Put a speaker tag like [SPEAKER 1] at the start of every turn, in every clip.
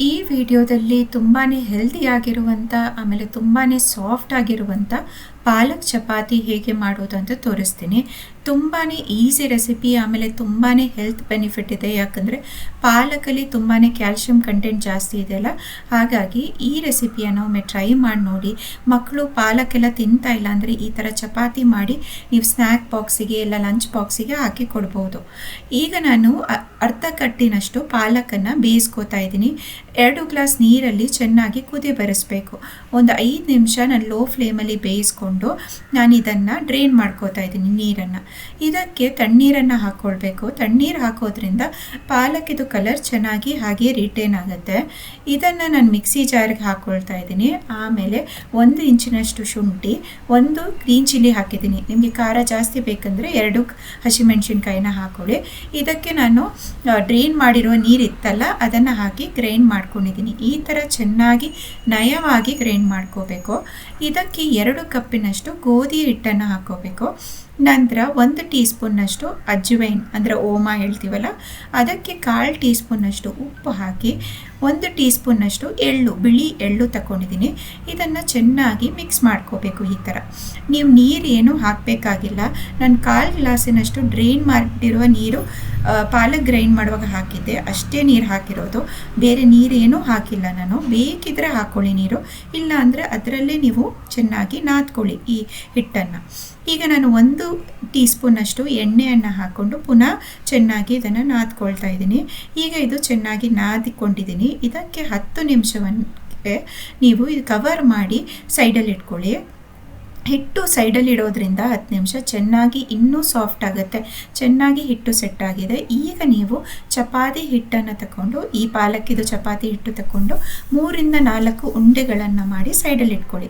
[SPEAKER 1] ಈ ವಿಡಿಯೋದಲ್ಲಿ ತುಂಬಾ ಹೆಲ್ದಿಯಾಗಿರುವಂಥ ಆಮೇಲೆ ತುಂಬಾ ಸಾಫ್ಟ್ ಆಗಿರುವಂಥ ಪಾಲಕ್ ಚಪಾತಿ ಹೇಗೆ ಮಾಡೋದು ಅಂತ ತೋರಿಸ್ತೀನಿ. ತುಂಬಾ ಈಸಿ ರೆಸಿಪಿ ಆಮೇಲೆ ತುಂಬಾ ಹೆಲ್ತ್ ಬೆನಿಫಿಟ್ ಇದೆ. ಯಾಕಂದರೆ ಪಾಲಕಲ್ಲಿ ತುಂಬಾ ಕ್ಯಾಲ್ಶಿಯಂ ಕಂಟೆಂಟ್ ಜಾಸ್ತಿ ಇದೆ ಅಲ್ಲ? ಹಾಗಾಗಿ ಈ ರೆಸಿಪಿಯನ್ನು ಒಮ್ಮೆ ಟ್ರೈ ಮಾಡಿ ನೋಡಿ. ಮಕ್ಕಳು ಪಾಲಕ್ಕೆಲ್ಲ ತಿಂತಾ ಇಲ್ಲ ಅಂದರೆ ಈ ಥರ ಚಪಾತಿ ಮಾಡಿ ನೀವು ಸ್ನ್ಯಾಕ್ ಬಾಕ್ಸಿಗೆ ಇಲ್ಲ ಲಂಚ್ ಬಾಕ್ಸಿಗೆ ಹಾಕಿ ಕೊಡ್ಬೋದು. ಈಗ ನಾನು ಅರ್ಧ ಕಟ್ಟಿನಷ್ಟು ಪಾಲಕನ್ನು ಬೇಯಿಸ್ಕೋತಾ ಇದ್ದೀನಿ. ಎರಡು ಗ್ಲಾಸ್ ನೀರಲ್ಲಿ ಚೆನ್ನಾಗಿ ಕುದಿ ಬರೆಸ್ಬೇಕು. ಒಂದು ಐದು ನಿಮಿಷ ನಾನು ಲೋ ಫ್ಲೇಮಲ್ಲಿ ಬೇಯಿಸ್ಕೊಂಡು ನಾನು ಇದನ್ನು ಡ್ರೈನ್ ಮಾಡ್ಕೋತಾ ಇದ್ದೀನಿ ನೀರನ್ನು. ಇದಕ್ಕೆ ತಣ್ಣೀರನ್ನು ಹಾಕ್ಕೊಳ್ಬೇಕು ತಣ್ಣೀರು ಹಾಕೋದ್ರಿಂದ ಪಾಲಕಿದು ಕಲರ್ ಚೆನ್ನಾಗಿ ಹಾಗೆ ರಿಟೇನ್ ಆಗುತ್ತೆ. ಇದನ್ನು ನಾನು ಮಿಕ್ಸಿ ಜಾರ್ಗೆ ಹಾಕ್ಕೊಳ್ತಾ ಇದ್ದೀನಿ. ಆಮೇಲೆ ಒಂದು ಇಂಚಿನಷ್ಟು ಶುಂಠಿ, ಒಂದು ಗ್ರೀನ್ ಚಿಲ್ಲಿ ಹಾಕಿದ್ದೀನಿ. ನಿಮಗೆ ಖಾರ ಜಾಸ್ತಿ ಬೇಕಂದರೆ ಎರಡು ಹಸಿಮೆಣಸಿನ್ಕಾಯಿನ ಹಾಕೊಳ್ಳಿ. ಇದಕ್ಕೆ ನಾನು ಡ್ರೈನ್ ಮಾಡಿರೋ ನೀರಿತ್ತಲ್ಲ ಅದನ್ನು ಹಾಕಿ ಗ್ರೈಂಡ್ ಮಾಡ್ಕೊಂಡಿದ್ದೀನಿ. ಈ ಥರ ಚೆನ್ನಾಗಿ ನಯವಾಗಿ ಗ್ರೈಂಡ್ ಮಾಡ್ಕೋಬೇಕು. ಇದಕ್ಕೆ ಎರಡು ಕಪ್ಪಿನಷ್ಟು ಗೋಧಿ ಹಿಟ್ಟನ್ನು ಹಾಕೋಬೇಕು ನಂತರ ಒಂದು ಟೀ ಸ್ಪೂನ್ನಷ್ಟು ಅಜ್ವೈನ್ ಅಂದರೆ ಓಮ ಹೇಳ್ತೀವಲ್ಲ, ಅದಕ್ಕೆ ಕಾಲು ಟೀ ಸ್ಪೂನ್ನಷ್ಟು ಉಪ್ಪು ಹಾಕಿ, ಒಂದು ಟೀ ಸ್ಪೂನ್ನಷ್ಟು ಎಳ್ಳು, ಬಿಳಿ ಎಳ್ಳು ತಗೊಂಡಿದ್ದೀನಿ ಇದನ್ನು ಚೆನ್ನಾಗಿ ಮಿಕ್ಸ್ ಮಾಡ್ಕೋಬೇಕು ಈ ಥರ ನೀವು ನೀರು ಏನು ಹಾಕಬೇಕಾಗಿಲ್ಲ. ನಾನು ಕಾಲು ಗ್ಲಾಸಿನಷ್ಟು ಡ್ರೈನ್ ಮಾಡಿರುವ ನೀರು ಪಾಲಕ್ ಗ್ರೈಂಡ್ ಮಾಡುವಾಗ ಹಾಕಿದ್ದೆ. ಅಷ್ಟೇ ನೀರು ಹಾಕಿರೋದು. ಬೇರೆ ನೀರೇನೂ ಹಾಕಿಲ್ಲ ನಾನು. ಬೇಕಿದ್ರೆ ಹಾಕ್ಕೊಳ್ಳಿ ನೀರು. ಇಲ್ಲ ಅಂದರೆ ಅದರಲ್ಲೇ ನೀವು ಚೆನ್ನಾಗಿ ನಾದ್ಕೊಳ್ಳಿ ಈ ಹಿಟ್ಟನ್ನು. ಈಗ ನಾನು ಒಂದು ಟೀ ಸ್ಪೂನಷ್ಟು ಎಣ್ಣೆಯನ್ನು ಹಾಕ್ಕೊಂಡು ಪುನಃ ಚೆನ್ನಾಗಿ ಇದನ್ನು ನಾದ್ಕೊಳ್ತಾ ಇದ್ದೀನಿ. ಈಗ ಇದು ಚೆನ್ನಾಗಿ ನಾದಿಕೊಂಡಿದ್ದೀನಿ. ಇದಕ್ಕೆ ಹತ್ತು ನಿಮಿಷವನ್ನೇ ನೀವು ಇದು ಕವರ್ ಮಾಡಿ ಸೈಡಲ್ಲಿ ಇಟ್ಕೊಳ್ಳಿ. ಹಿಟ್ಟು ಸೈಡಲ್ಲಿ ಇಡೋದ್ರಿಂದ ಹತ್ತು ನಿಮಿಷ ಚೆನ್ನಾಗಿ ಇನ್ನೂ ಸಾಫ್ಟ್ ಆಗುತ್ತೆ. ಚೆನ್ನಾಗಿ ಹಿಟ್ಟು ಸೆಟ್ ಆಗಿದೆ. ಈಗ ನೀವು ಚಪಾತಿ ಹಿಟ್ಟನ್ನು ತಗೊಂಡು ಈ ಪಾಲಕ್ಕಿದು ಚಪಾತಿ ಹಿಟ್ಟು ತಗೊಂಡು ಮೂರಿಂದ ನಾಲ್ಕು ಉಂಡೆಗಳನ್ನು ಮಾಡಿ ಸೈಡಲ್ಲಿ ಇಟ್ಕೊಳ್ಳಿ.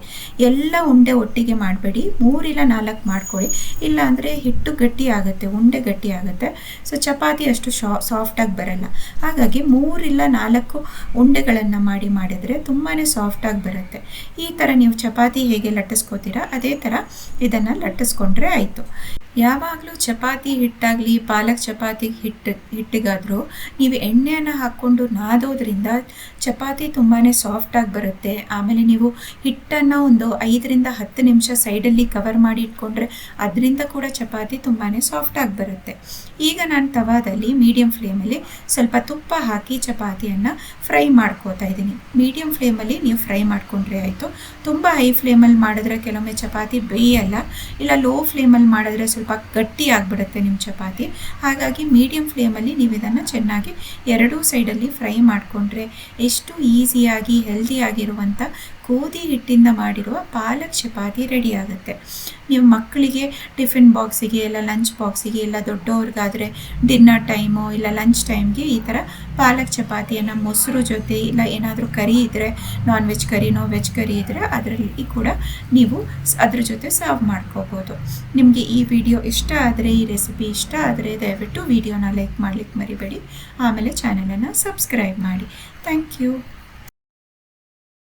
[SPEAKER 1] ಎಲ್ಲ ಉಂಡೆ ಒಟ್ಟಿಗೆ ಮಾಡಬೇಡಿ. ಮೂರಿಲ್ಲ ನಾಲ್ಕು ಮಾಡ್ಕೊಳ್ಳಿ. ಇಲ್ಲ ಅಂದರೆ ಹಿಟ್ಟು ಗಟ್ಟಿ ಆಗುತ್ತೆ, ಉಂಡೆ ಗಟ್ಟಿ ಆಗುತ್ತೆ. ಸೊ, ಚಪಾತಿ ಅಷ್ಟು ಶಾ ಸಾಫ್ಟಾಗಿ ಬರಲ್ಲ. ಹಾಗಾಗಿ ಮೂರಿಲ್ಲ ನಾಲ್ಕು ಉಂಡೆಗಳನ್ನು ಮಾಡಿ ಮಾಡಿದರೆ ತುಂಬಾ ಸಾಫ್ಟಾಗಿ ಬರುತ್ತೆ. ಈ ಥರ ನೀವು ಚಪಾತಿ ಹೇಗೆ ಲಟ್ಟಿಸ್ಕೋತೀರಾ, ಅದೇ ಥರ ಇದನ್ನು ಲಟ್ಟಿಸ್ಕೊಂಡ್ರೆ ಆಯಿತು. ಯಾವಾಗಲೂ ಚಪಾತಿ ಹಿಟ್ಟಾಗಲಿ, ಪಾಲಕ್ ಚಪಾತಿ ಹಿಟ್ಟು, ಹಿಟ್ಟಿಗಾದರೂ ನೀವು ಎಣ್ಣೆಯನ್ನು ಹಾಕ್ಕೊಂಡು ನಾದೋದ್ರಿಂದ ಚಪಾತಿ ತುಂಬಾ ಸಾಫ್ಟಾಗಿ ಬರುತ್ತೆ. ಆಮೇಲೆ ನೀವು ಹಿಟ್ಟನ್ನು ಒಂದು ಐದರಿಂದ ಹತ್ತು ನಿಮಿಷ ಸೈಡಲ್ಲಿ ಕವರ್ ಮಾಡಿ ಇಟ್ಕೊಂಡ್ರೆ ಅದರಿಂದ ಕೂಡ ಚಪಾತಿ ತುಂಬಾ ಸಾಫ್ಟಾಗಿ ಬರುತ್ತೆ. ಈಗ ನಾನು ತವಾದಲ್ಲಿ ಮೀಡಿಯಂ ಫ್ಲೇಮಲ್ಲಿ ಸ್ವಲ್ಪ ತುಪ್ಪ ಹಾಕಿ ಚಪಾತಿಯನ್ನು ಫ್ರೈ ಮಾಡ್ಕೋತಾ ಇದ್ದೀನಿ. ಮೀಡಿಯಂ ಫ್ಲೇಮಲ್ಲಿ ನೀವು ಫ್ರೈ ಮಾಡ್ಕೊಂಡ್ರೆ ಆಯಿತು. ತುಂಬ ಹೈ ಫ್ಲೇಮಲ್ಲಿ ಮಾಡಿದ್ರೆ ಕೆಲವೊಮ್ಮೆ ಚಪಾತಿ ಬೇಯಲ್ಲ, ಇಲ್ಲ ಲೋ ಫ್ಲೇಮಲ್ಲಿ ಮಾಡಿದ್ರೆ ಸ್ವಲ್ಪ ಗಟ್ಟಿ ಆಗಿಬಿಡುತ್ತೆ ನಿಮ್ಮ ಚಪಾತಿ. ಹಾಗಾಗಿ ಮೀಡಿಯಂ ಫ್ಲೇಮಲ್ಲಿ ನೀವು ಇದನ್ನು ಚೆನ್ನಾಗಿ ಎರಡೂ ಸೈಡಲ್ಲಿ ಫ್ರೈ ಮಾಡಿಕೊಂಡ್ರೆ ಎಷ್ಟು ಈಸಿಯಾಗಿ ಹೆಲ್ದಿಯಾಗಿರುವಂಥ ಗೋಧಿ ಹಿಟ್ಟಿಂದ ಮಾಡಿರುವ ಪಾಲಕ್ ಚಪಾತಿ ರೆಡಿ ಆಗುತ್ತೆ. ನೀವು ಮಕ್ಕಳಿಗೆ ಟಿಫಿನ್ ಬಾಕ್ಸಿಗೆ ಇಲ್ಲ ಲಂಚ್ ಬಾಕ್ಸಿಗೆ ಇಲ್ಲ ದೊಡ್ಡವ್ರಿಗಾದರೆ ಡಿನ್ನರ್ ಟೈಮು ಇಲ್ಲ ಲಂಚ್ ಟೈಮ್ಗೆ ಈ ಥರ ಪಾಲಕ್ ಚಪಾತಿಯನ್ನು ಮೊಸರು ಜೊತೆ ಇಲ್ಲ ಏನಾದರೂ ಕರಿ ಇದ್ದರೆ ನಾನ್ ವೆಜ್ ಕರಿನೋ ವೆಜ್ ಕರಿ ಇದ್ದರೆ ಅದರಲ್ಲಿ ಕೂಡ ನೀವು ಅದ್ರ ಜೊತೆ ಸರ್ವ್ ಮಾಡ್ಕೋಬೋದು. ನಿಮಗೆ ಈ ವಿಡಿಯೋ ಇಷ್ಟ ಆದರೆ, ಈ ರೆಸಿಪಿ ಇಷ್ಟ ಆದರೆ ದಯವಿಟ್ಟು ವಿಡಿಯೋನ ಲೈಕ್ ಮಾಡಲಿಕ್ಕೆ ಮರಿಬೇಡಿ. ಆಮೇಲೆ ಚಾನಲನ್ನು ಸಬ್ಸ್ಕ್ರೈಬ್ ಮಾಡಿ. Thank you